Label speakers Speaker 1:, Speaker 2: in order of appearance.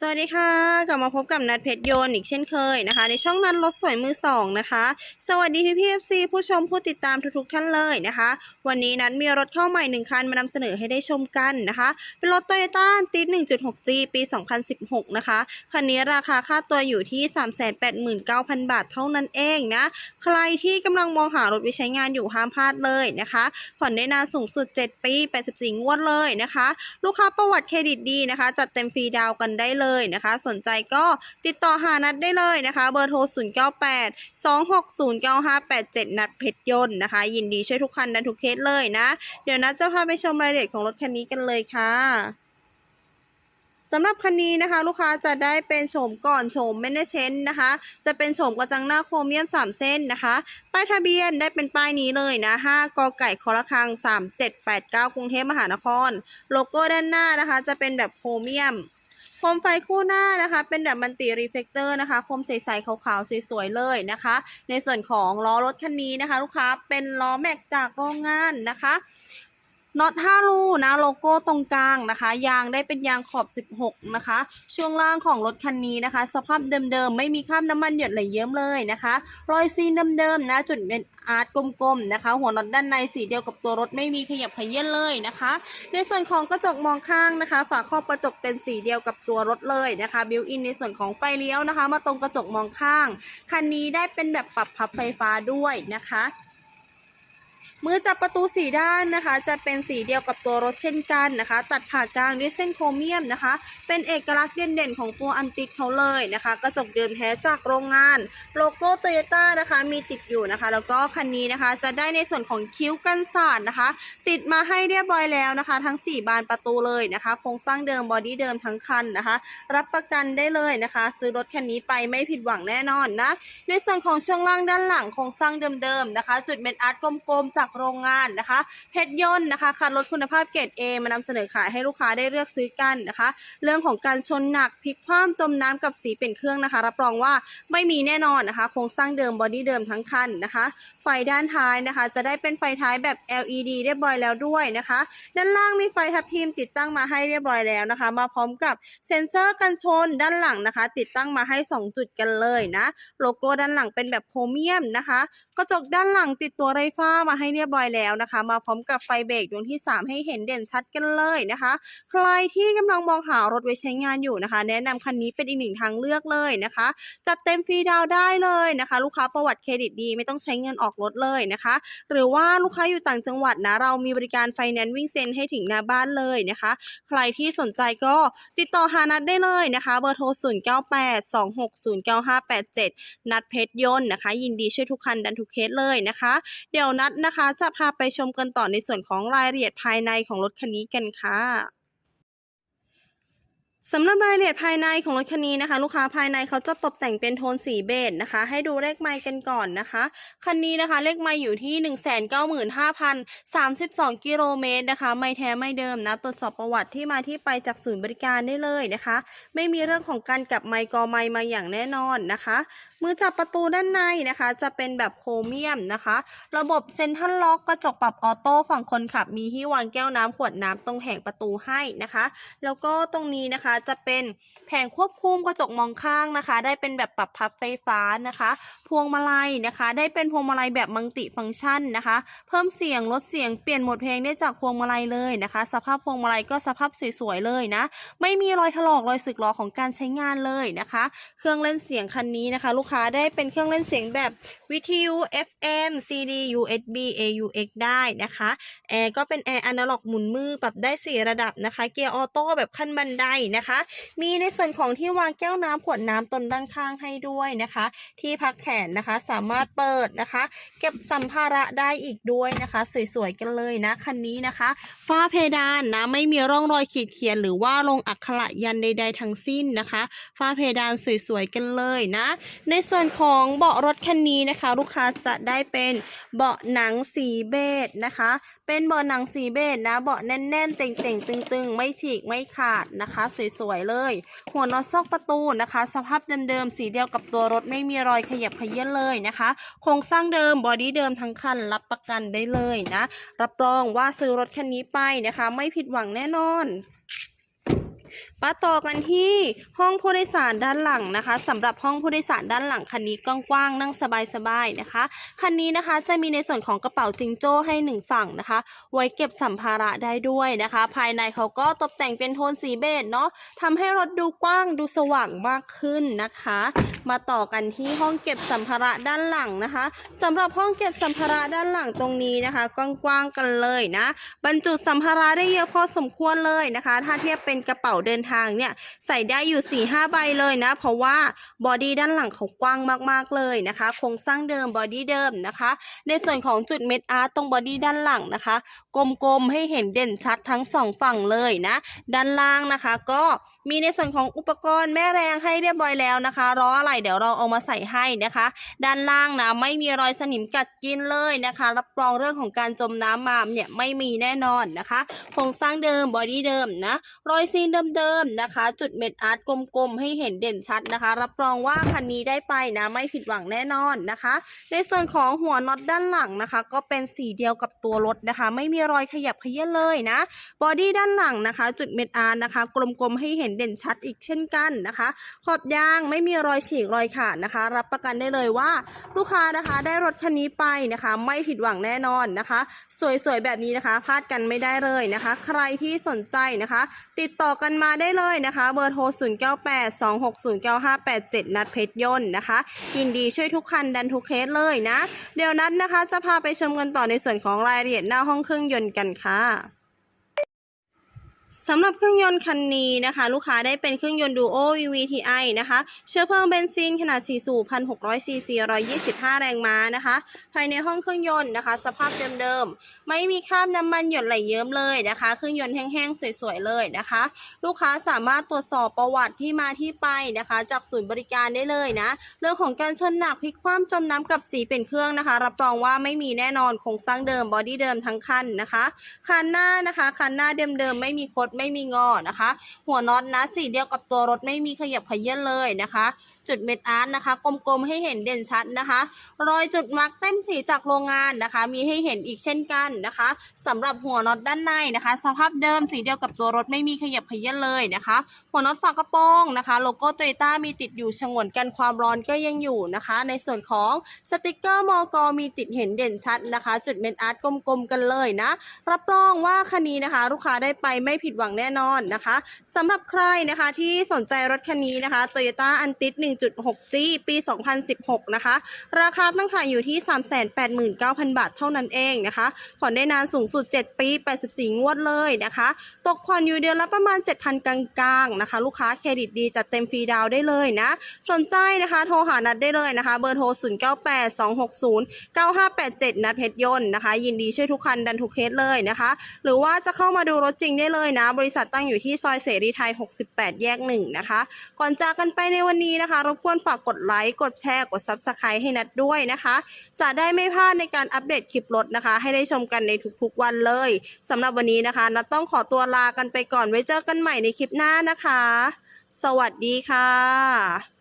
Speaker 1: สวัสดีค่ะกลับมาพบกับนัดเพชรโยนอีกเช่นเคยนะคะ ในช่องนัดรถสวยมือสองนะคะ สวัสดีพี่พีเอฟซีผู้ชมผู้ติดตามทุกๆท่านเลยนะคะ วันนี้นัดมีรถเข้าใหม่หนึ่งคันมานำเสนอให้ได้ชมกันนะคะ เป็นรถโตโยต้าติด 1.6G ปี 2016 นะคะคันนี้ราคาค่าตัวอยู่ที่ 389,000 บาทเท่านั้นเองนะ ใครที่กำลังมองหารถไปใช้งานอยู่ห้ามพลาดเลยนะคะ ผ่อนได้นานสูงสุด 7 ปี 84 งวดเลยนะคะ ลูกค้าประวัติเครดิตดีนะคะ จัดเต็มฟรีดาวกันได้เลยนะคะ สนใจก็ติดต่อหานัดได้เลยนะคะ เบอร์โทร 098 260 9587 นัดเพชรยนต์นะคะ ยินดีช่วยทุกคันดันทุกเคสเลยนะ เดี๋ยวนัดจะพาไปชมรายละเอียดของรถคันนี้กันเลยค่ะสำหรับคันนี้นะคะ ลูกค้าจะได้เป็นโฉมก่อนโฉมไม่ได้เช้นนะคะ จะเป็นโฉมกระจังหน้าโครเมียม 3 เส้นนะคะป้ายทะเบียนได้เป็นป้ายนี้เลยนะ5กไก่คอละคัง 3789 กรุงเทพมหานคร โลโก้ด้านหน้านะคะ จะเป็นแบบโครเมียม โคมไฟคู่หน้านะคะ เป็นแบบมันติรีเฟกเตอร์นะคะโคมใสๆขาวๆสวยๆเลยนะคะ ในส่วนของล้อรถคันนี้นะคะ ลูกค้าเป็นล้อแม็กจากโรงงานนะคะ น็อต5รูนะโลโก้ตรงกลางนะคะ ยางได้เป็นยางขอบ 16 นะคะ ช่วงล่างของรถคันนี้นะคะ สภาพเดิมๆ ไม่มีคราบน้ำมันหยดไหลเยิ้มเลยนะคะ รอยซีนเดิมๆนะ จุดเป็นอาร์ตกลมๆนะคะ หัวน็อตด้านในสีเดียวกับตัวรถไม่มีขยับขยื่นเลยนะคะ ในส่วนของกระจกมองข้างนะคะ ฝาครอบกระจกเป็นสีเดียวกับตัวรถเลยนะคะบิวอินในส่วนของไฟเลี้ยวนะคะ มาตรงกระจกมองข้าง คันนี้ได้เป็นแบบปรับพับไฟฟ้าด้วยนะคะ มือจับประตูสีด้านนะคะ จะเป็นสีเดียวกับตัวรถเช่นกันนะคะ ตัดผ่ากลางด้วยเส้นโครเมียมนะคะ เป็นเอกลักษณ์เด่นๆของตัวอันติดเขาเลยนะคะ กระจกเดิมแท้จากโรงงาน โลโก้โตโยต้านะคะ มีติดอยู่นะคะ แล้วก็คันนี้นะคะ จะได้ในส่วนของคิ้วกันสาดนะคะ ติดมาให้เรียบร้อยแล้วนะคะ ทั้ง 4 บานประตูเลยนะคะ โครงสร้างเดิมบอดี้เดิมทั้งคันนะคะ รับประกันได้เลยนะคะ ซื้อรถคันนี้ไปไม่ผิดหวังแน่นอนนะ ในส่วนของช่วงล่างด้านหลังโครงสร้างเดิมๆนะคะ จุดเม็ดอาร์ตกลมๆจากโรงงานนะคะเพชรยนต์นะคะคันรถคุณภาพเกรด A มานำเสนอขายให้ลูกค้าได้เลือกซื้อกันนะคะ เรื่องของการชนหนักพลิกคว่ำจมน้ำกับสีเป็นเครื่องนะคะ รับรองว่าไม่มีแน่นอนนะคะ โครงสร้างเดิมบอดี้เดิมทั้งคันนะคะ ไฟด้านท้ายนะคะ จะได้เป็นไฟท้ายแบบ LED เรียบร้อยแล้วด้วยนะคะ ด้านล่างมีไฟทับทิมติดตั้งมาให้เรียบร้อยแล้วนะคะ มาพร้อมกับเซ็นเซอร์กันชนด้านหลังนะคะ ติดตั้งมาให้ 2 จุดกันเลยนะ โลโก้ด้านหลังเป็นแบบโครเมียมนะคะ กระจกด้านหลังติดตัวไรฟ้ามาให้เรียบร้อยแล้วนะคะ มาพร้อมกับไฟเบรกดวงที่ 3 ให้เห็นเด่นชัดกันเลยนะคะ ใครที่กำลังมองหารถไว้ใช้งานอยู่นะคะ แนะนำคันนี้เป็นอีกหนึ่งทางเลือกเลยนะคะ จัดเต็มฟรีดาวได้เลยนะคะ ลูกค้าประวัติเครดิตดีไม่ต้องใช้เงินออกรถเลยนะคะ หรือว่าลูกค้าอยู่ต่างจังหวัดนะเรามีบริการไฟแนนซ์วิ่งเซ็นให้ถึงหน้าบ้านเลยนะคะ ใครที่สนใจก็ติดต่อหานัดได้เลยนะคะ เบอร์โทร 0982609587 นัดเพชรยนต์นะคะ ยินดีช่วยทุกคันดันทุกเคสเลยนะคะ เดี๋ยวนัดนะคะจะพาไปชมกันต่อในส่วนของรายละเอียดภายในของรถคันนี้กันค่ะสำหรับรายละเอียดภายในของรถคันนี้นะคะ ลูกค้าภายในเขาจะตกแต่งเป็นโทนสีเบจนะคะ ให้ดูเลขไมล์กันก่อนนะคะคันนี้นะคะเลขไมล์อยู่ที่ 195,032 กิโลเมตรนะคะไม่แท้ไม่เดิมนะตรวจสอบประวัติที่มาที่ไปจากศูนย์บริการได้เลยนะคะ ไม่มีเรื่องของการกลับไมค์กอไมค์มาอย่างแน่นอนนะคะมือจับประตูด้านในนะคะ จะเป็นแบบโครเมียมนะคะ ระบบเซ็นทรัลล็อกกระจกปรับออโต้ฝั่งคนขับ มีที่วางแก้วน้ำขวดน้ำตรงแห่งประตูให้นะคะ แล้วก็ตรงนี้นะคะจะเป็นแผงควบคุมกระจกมองข้างนะคะ ได้เป็นแบบปรับพับไฟฟ้านะคะ พวงมาลัยนะคะ ได้เป็นพวงมาลัยแบบมัลติฟังก์ชันนะคะ เพิ่มเสียงลดเสียงเปลี่ยนโหมดเพลงได้จากพวงมาลัยเลยนะคะ สภาพพวงมาลัยก็สภาพสวยๆเลยนะ ไม่มีรอยถลอกรอยสึกหรอของการใช้งานเลยนะคะ เครื่องเล่นเสียงคันนี้นะคะลูกค้าได้เป็นเครื่องเล่นเสียงแบบวิทยุ FM CD USB AUX ได้นะคะแอร์ก็เป็นแอร์อนาล็อกหมุนมือปรับได้ 4 ระดับนะคะ เกียร์ออโต้แบบขั้นบันไดนะคะ มีในส่วนของที่วางแก้วน้ำขวดน้ำตนด้านข้างให้ด้วยนะคะ ที่พักแขนนะคะสามารถเปิดนะคะ เก็บสัมภาระได้อีกด้วยนะคะ สวยๆกันเลยนะคันนี้นะคะฝ้าเพดานนะไม่มีร่องรอยขีดเขียนหรือว่าลงอักขระยันใด ๆ ทั้งสิ้นนะคะ ฝ้าเพดานสวยๆกันเลยนะ ในในส่วนของเบาะรถคันนี้นะคะ ลูกค้าจะได้เป็นเบาะหนังสีเบจนะคะ เป็นเบาะหนังสีเบจนะเบาะแน่นๆ เต่งๆ ตึงๆ ไม่ฉีกไม่ขาดนะคะ สวยๆเลย หัวนอซอกประตูนะคะ สภาพเดิมๆสีเดียวกับตัวรถไม่มีรอยขยับขยื้อนเลยนะคะ โครงสร้างเดิมบอดี้เดิมทั้งคันรับประกันได้เลยนะ รับรองว่าซื้อรถคันนี้ไปนะคะ ไม่ผิดหวังแน่นอน มาต่อกันที่ห้องผู้โดยสารด้านหลังนะคะสำหรับห้องผู้โดยสารด้านหลังคันนี้กว้างๆนั่งสบายๆนะคะ คันนี้นะคะจะมีในส่วนของกระเป๋าจิงโจ้ให้หนึ่งฝั่งนะคะ ไว้เก็บสัมภาระได้ด้วยนะคะ ภายในเขาก็ตกแต่งเป็นโทนสีเบจเนาะทำให้รถดูกว้างดูสว่างมากขึ้นนะคะ มาต่อกันที่ห้องเก็บสัมภาระด้านหลังนะคะสำหรับห้องเก็บสัมภาระด้านหลังตรงนี้นะคะกว้างๆกันเลยนะ บรรจุสัมภาระได้เยอะพอสมควรเลยนะคะ ถ้าเทียบเป็นกระเป๋าเดินทางเนี่ยใส่ได้อยู่4ี่ห้าใบเลยนะ เพราะว่าบอดี้ด้านหลังเขากว้างมากๆเลยนะคะ โครงสร้างเดิมบอดี้เดิมนะคะ ในส่วนของจุดเม็ดอาร์ตตรงบอดี้ด้านหลังนะคะ กลมๆให้เห็นเด่นชัดทั้งสองฝั่งเลยนะ ด้านล่างนะคะก็ มีในส่วนของอุปกรณ์แม่แรงให้เรียบร้อยแล้วนะคะล้ออะไรเดี๋ยวเราเอามาใส่ให้นะคะ ด้านล่างนะไม่มีรอยสนิมกัดกินเลยนะคะ รับรองเรื่องของการจมน้ำมาเนี่ยไม่มีแน่นอนนะคะโครงสร้างเดิมบอดี้เดิมนะรอยซีนเดิมๆนะคะ จุดเม็ดอาร์ตกลมๆให้เห็นเด่นชัดนะคะ รับรองว่าคันนี้ได้ไปนะไม่ผิดหวังแน่นอนนะคะ ในส่วนของหัวน็อตด้านหลังนะคะ ก็เป็นสีเดียวกับตัวรถนะคะ ไม่มีรอยขยับเขยื้อนเลยนะบอดี้ด้านหลังนะคะ จุดเม็ดอาร์ตนะคะ กลมๆให้เห็นเด่นชัดอีกเช่นกันนะคะ ขอบยางไม่มีรอยฉีกรอยขาดนะคะ รับประกันได้เลยว่าลูกค้านะคะได้รถคันนี้ไปนะคะ ไม่ผิดหวังแน่นอนนะคะ สวยๆแบบนี้นะคะพลาดกันไม่ได้เลยนะคะ ใครที่สนใจนะคะ ติดต่อกันมาได้เลยนะคะ เบอร์โทร 0 9 8 2 6 0 9 5 8 7 นัดเพชรยนต์นะคะ ยินดีช่วยทุกคันดันทุกเคสเลยนะ เดี๋ยวนัดนะคะจะพาไปชมกันต่อในส่วนของรายละเอียดหน้าห้องเครื่องยนต์กันค่ะ สำหรับเครื่องยนต์คันนี้นะคะ ลูกค้าได้เป็นเครื่องยนต์ Duo VVTi นะคะ เชื้อเพลิงเบนซินขนาด 4 สูบ 1,600 ซีซี 125 แรงม้านะคะ ภายในห้องเครื่องยนต์นะคะ สภาพเดิมๆ ไม่มีคราบน้ำมันหยดไหลเยิ้มเลยนะคะ เครื่องยนต์แห้งๆ สวยๆ เลยนะคะ ลูกค้าสามารถตรวจสอบประวัติที่มาที่ไปนะคะ จากศูนย์บริการได้เลยนะ เรื่องของการชนหนักพลิกคว่ำจมน้ำกับสีเป็นเครื่องนะคะ รับรองว่าไม่มีแน่นอนโครงสร้างเดิมบอดี้เดิมทั้งคันนะคะคันหน้านะคะคันหน้าเดิมๆไม่มีคดไม่มีงอนะคะ หัวน็อตนะสีเดียวกับตัวรถไม่มีขยับขยื่นเลยนะคะ จุดเม็ดอาร์ตนะคะ กลมๆให้เห็นเด่นชัดนะคะ รอยจุดมาร์กเต้นสีจากโรงงานนะคะ มีให้เห็นอีกเช่นกันนะคะ สำหรับหัวน็อตด้านในนะคะ สภาพเดิมสีเดียวกับตัวรถไม่มีขยับขยื่นเลยนะคะ หัวน็อตฝากระโปรงนะคะโลโก้โตโยต้ามีติดอยู่ฉงวนกันความร้อนก็ยังอยู่นะคะ ในส่วนของสติกเกอร์มอกรมีติดเห็นเด่นชัดนะคะ จุดเม็ดอาร์ตกลมๆกันเลยนะ รับรองว่าคันนี้นะคะ ลูกค้าได้ไปไม่ผิดหวังแน่นอนนะคะ สำหรับใครนะคะที่สนใจรถคันนี้นะคะโตโยต้าอันติดหนึ่ง1.6 จี้ ปี 2016 นะคะ ราคาตั้งขายอยู่ที่ 389,000 บาทเท่านั้นเองนะคะ ผ่อนได้นานสูงสุด 7 ปี 84 งวดเลยนะคะ ตกผ่อนอยู่เดือนละประมาณ 7,000 กลางๆนะคะ ลูกค้าเครดิตดีจัดเต็มฟรีดาวได้เลยนะ สนใจนะคะโทรหานัดได้เลยนะคะ เบอร์โทร 0982609587 นัดเพชรยนต์นะคะ ยินดีช่วยทุกคันดันทุกเคสเลยนะคะ หรือว่าจะเข้ามาดูรถจริงได้เลยนะ บริษัทตั้งอยู่ที่ซอยเสรีไทย 68 แยก 1 นะคะ ก่อนจากกันไปในวันนี้นะคะรบกวนฝากกดไลค์ กดแชร์ กด Subscribe ให้นัดด้วยนะคะ จะได้ไม่พลาดในการอัปเดตคลิปรถนะคะ ให้ได้ชมกันในทุกๆวันเลยสำหรับวันนี้นะคะ นัดต้องขอตัวลากันไปก่อนไว้เจอกันใหม่ในคลิปหน้านะคะ สวัสดีค่ะ